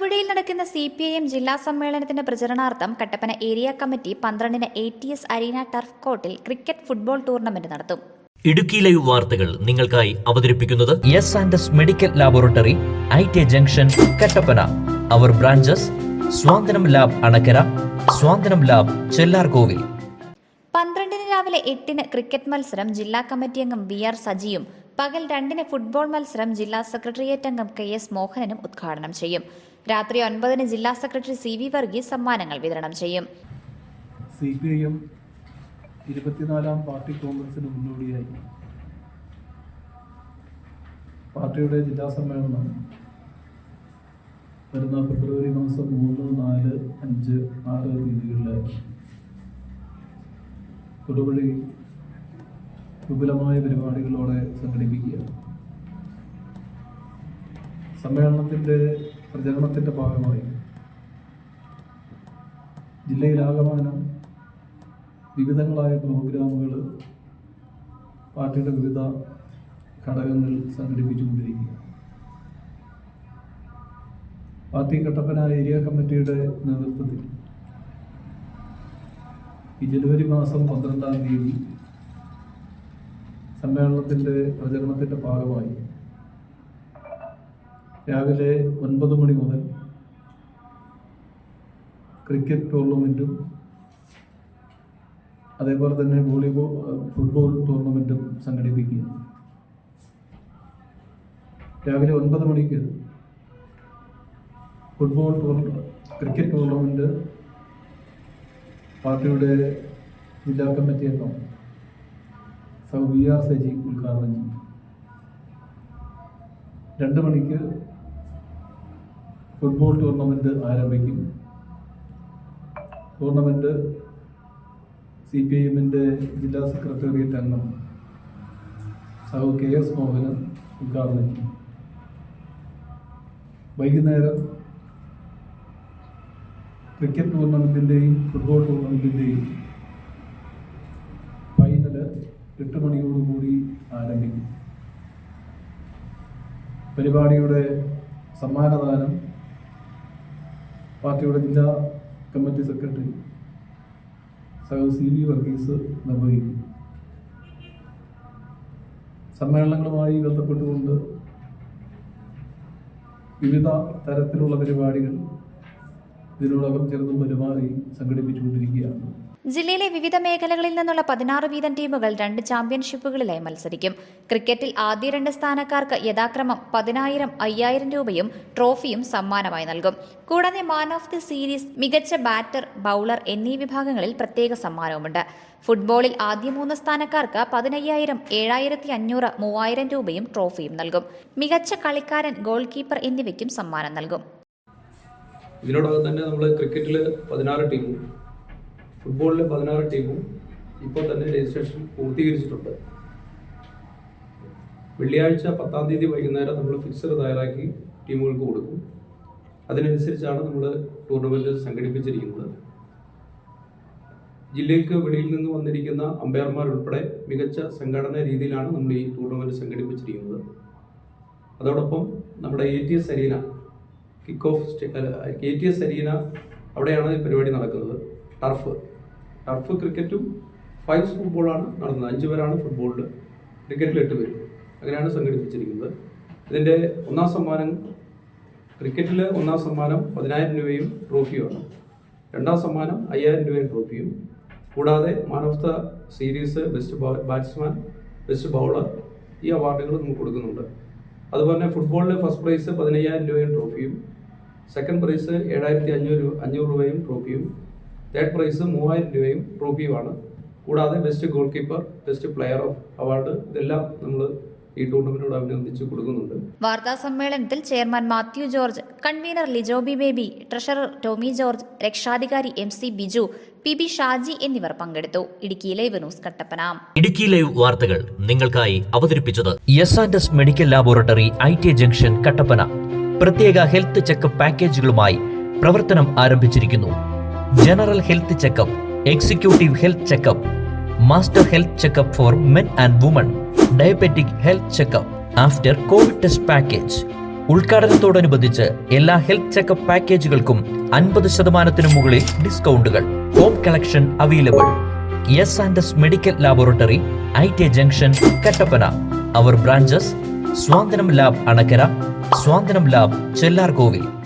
തൊടുപുഴയിൽ നടക്കുന്ന C P I M ജില്ലാ സമ്മേളനത്തിന്റെ പ്രചരണാർത്ഥം കട്ടപ്പന ഏരിയ കമ്മിറ്റി പന്ത്രണ്ടിന് A T S arena turf കോർട്ടിൽ ക്രിക്കറ്റ് ഫുട്ബോൾ ടൂർണമെന്റ് നടത്തും. ഇടുക്കി ലൈവ് വാർത്തകൾ നിങ്ങൾക്കായി അവതരിപ്പിക്കുന്നത് S and S medical laboratory I T junction Kattappana. Our branches Santhwanam lab Anakkara Santhwanam lab Chellarkovil. പന്ത്രണ്ടിന് രാവിലെ എട്ടിന് ക്രിക്കറ്റ് മത്സരം ജില്ലാ കമ്മിറ്റി അംഗം വി ആർ സജിയും പകൽ രണ്ടിന് ഫുട്ബോൾ മത്സരം ജില്ലാ സെക്രട്ടേറിയറ്റ് അംഗം കെ എസ് മോഹനനും ഉദ്ഘാടനം ചെയ്യും. രാത്രി ഒൻപതിന് ജില്ലാ സെക്രട്ടറി സി വി വർഗീസ് സമ്മാനങ്ങൾ വിതരണം ചെയ്യും. സി പി ഐ എം ഇരുപത്തിനാലാം പാർട്ടി കോൺഗ്രസിന് മുന്നോടിയായി. പാർട്ടിയുടെ ജില്ലാ സമ്മേളനം വരുന്ന ഫെബ്രുവരി മാസം മൂന്ന് നാല് അഞ്ച് ആറ് തീയതികളിൽ തൊടുപുഴി വിപുലമായ പരിപാടികളോടെ സംഘടിപ്പിക്കുക. സമ്മേളനത്തിന്റെ പ്രചരണത്തിന്റെ ഭാഗമായി ജില്ലയിലാകമാനം വിവിധങ്ങളായ പ്രോഗ്രാമുകൾ പാർട്ടിയുടെ വിവിധ ഘടകങ്ങൾ സംഘടിപ്പിച്ചുകൊണ്ടിരിക്കുക. പാർട്ടി കട്ടപ്പന ഏരിയ കമ്മിറ്റിയുടെ നേതൃത്വത്തിൽ ഈ ജനുവരി മാസം പന്ത്രണ്ടാം തീയതി സമ്മേളനത്തിന്റെ പ്രചരണത്തിന്റെ ഭാഗമായി രാവിലെ ഒൻപത് മണി മുതൽ ക്രിക്കറ്റ് ടൂർണമെന്റും അതേപോലെ തന്നെ വോളിബോൾ ഫുട്ബോൾ ടൂർണമെന്റും സംഘടിപ്പിക്കുക രാവിലെ ഒൻപത് മണിക്ക് ഫുട്ബോൾ ടൂർ ക്രിക്കറ്റ് ടൂർണമെന്റ് പാർട്ടിയുടെ ജില്ലാ കമ്മിറ്റി അംഗം സൗ ആർ സജി ഉദ്ഘാടനം ചെയ്യും. രണ്ട് മണിക്ക് ഫുട്ബോൾ ടൂർണമെന്റ് ആരംഭിക്കും. ടൂർണമെന്റ് സി പി ഐ എമ്മിന്റെ ജില്ലാ സെക്രട്ടേറിയറ്റ് അംഗം സഹു കെ എസ് മോഹനൻ ഉദ്ഘാടനം ചെയ്യും. വൈകുന്നേരം ക്രിക്കറ്റ് ടൂർണമെന്റിന്റെയും ഫുട്ബോൾ ടൂർണമെന്റിന്റെയും എട്ട് മണിയോടുകൂടി ആരംഭിക്കും. പരിപാടിയുടെ സമ്മാനദാനം പാർട്ടിയുടെ ജില്ലാ കമ്മിറ്റി സെക്രട്ടറി സഹ സി വി വർഗീസ് നിർവഹിക്കും. സമ്മേളനങ്ങളുമായി ബന്ധപ്പെട്ടുകൊണ്ട് വിവിധ തരത്തിലുള്ള പരിപാടികൾ ഇതിനോടകം ചേർന്ന് പെരുമാറി സംഘടിപ്പിച്ചുകൊണ്ടിരിക്കുകയാണ്. ജില്ലയിലെ വിവിധ മേഖലകളിൽ നിന്നുള്ള പതിനാറ് വീതം ടീമുകൾ രണ്ട് ചാമ്പ്യൻഷിപ്പുകളിലായി മത്സരിക്കും. ക്രിക്കറ്റിൽ ആദ്യ രണ്ട് സ്ഥാനക്കാർക്ക് യഥാക്രമം പതിനായിരം അയ്യായിരം രൂപയും ട്രോഫിയും സമ്മാനമായി നൽകും. കൂടാതെ മാൻ ഓഫ് ദി സീരീസ് മികച്ച ബാറ്റർ ബൌളർ എന്നീ വിഭാഗങ്ങളിൽ പ്രത്യേക സമ്മാനവുമുണ്ട്. ഫുട്ബോളിൽ ആദ്യ മൂന്ന് സ്ഥാനക്കാർക്ക് പതിനയ്യായിരം ഏഴായിരത്തി അഞ്ഞൂറ് മൂവായിരം രൂപയും ട്രോഫിയും നൽകും. മികച്ച കളിക്കാരൻ ഗോൾ കീപ്പർ എന്നിവയ്ക്കും സമ്മാനം നൽകും. ഇതിനോടകം തന്നെ നമ്മൾ ക്രിക്കറ്റിൽ പതിനാറ് ടീമും ഫുട്ബോളിൽ പതിനാറ് ടീമും ഇപ്പോൾ തന്നെ രജിസ്ട്രേഷൻ പൂർത്തീകരിച്ചിട്ടുണ്ട്. വെള്ളിയാഴ്ച പത്താം തീയതി വൈകുന്നേരം നമ്മൾ ഫിക്സർ തയ്യാറാക്കി ടീമുകൾക്ക് കൊടുക്കും. അതിനനുസരിച്ചാണ് നമ്മൾ ടൂർണമെന്റ് സംഘടിപ്പിച്ചിരിക്കുന്നത്. ജില്ലയ്ക്ക് വെളിയിൽ നിന്ന് വന്നിരിക്കുന്ന അമ്പയർമാരുൾപ്പെടെ മികച്ച സംഘടന രീതിയിലാണ് നമ്മൾ ഈ ടൂർണമെന്റ് സംഘടിപ്പിച്ചിരിക്കുന്നത്. അതോടൊപ്പം നമ്മുടെ A T S arena kick off K T S arena അവിടെയാണ് ഈ പരിപാടി നടക്കുന്നത്. ടർഫ്. ടർഫ് ക്രിക്കറ്റും ഫൈവ്സ് ഫുട്ബോളാണ് നടന്നത്. അഞ്ച് പേരാണ് ഫുട്ബോളിൽ ക്രിക്കറ്റിൽ എട്ട് പേര്. അങ്ങനെയാണ് സംഘടിപ്പിച്ചിരിക്കുന്നത്. ഇതിന്റെ ഒന്നാം സമ്മാനം ക്രിക്കറ്റിൽ ഒന്നാം സമ്മാനം പതിനായിരം രൂപയും ട്രോഫിയുമാണ്. രണ്ടാം സമ്മാനം അയ്യായിരം രൂപയും ട്രോഫിയും. കൂടാതെ man of the series best batsman best bowler ഈ അവാർഡുകൾ നമുക്ക് കൊടുക്കുന്നുണ്ട്. അതുപോലെ തന്നെ ഫുട്ബോളിൽ ഫസ്റ്റ് പ്രൈസ് പതിനയ്യായിരം രൂപയും ട്രോഫിയും. സെക്കൻഡ് പ്രൈസ് ഏഴായിരത്തി അഞ്ഞൂറ് അഞ്ഞൂറ് രൂപയും ട്രോഫിയും തേർഡ് പ്രൈസ് മൂവായിരം രൂപയും ട്രോഫിയുമാണ് കൂടാതെ best goal keeper best player of award ഇതെല്ലാം നമ്മൾ ഈ ടൂർണമെന്റിനോട് അഭിനന്ദിച്ച് കൊടുക്കുന്നുണ്ട്. വാർത്താ സമ്മേളനത്തിൽ chairman Mathew George convener Lijobi Baby treasurer Tomy George രക്ഷാധികാരി M C Biju P B Shaji എന്നിവർ പങ്കെടുത്തു. Idukki live news Kattappana. Idukki live വാർത്തകൾ നിങ്ങൾക്കായി അവതരിപ്പിച്ചത് S and S medical laboratory I T junction Kattappana. പ്രത്യേക ഹെൽത്ത് ചെക്കപ്പ് പാക്കേജുകളുമായി പ്രവർത്തനം ആരംഭിച്ചിരിക്കുന്നു. General health checkup executive health checkup master health checkup for men and women diabetic health checkup after covid test package. ഉദ്ഘാടനത്തോടനുബന്ധിച്ച് എല്ലാ health checkup പാക്കേജുകൾക്കും അൻപത് ശതമാനത്തിനു മുകളിൽ ഡിസ്കൗണ്ടുകൾ. Home collection available. S and S medical laboratory I T junction Kattappana. Our branches Santhwanam lab Anakkara Santhwanam lab Chellarkovil.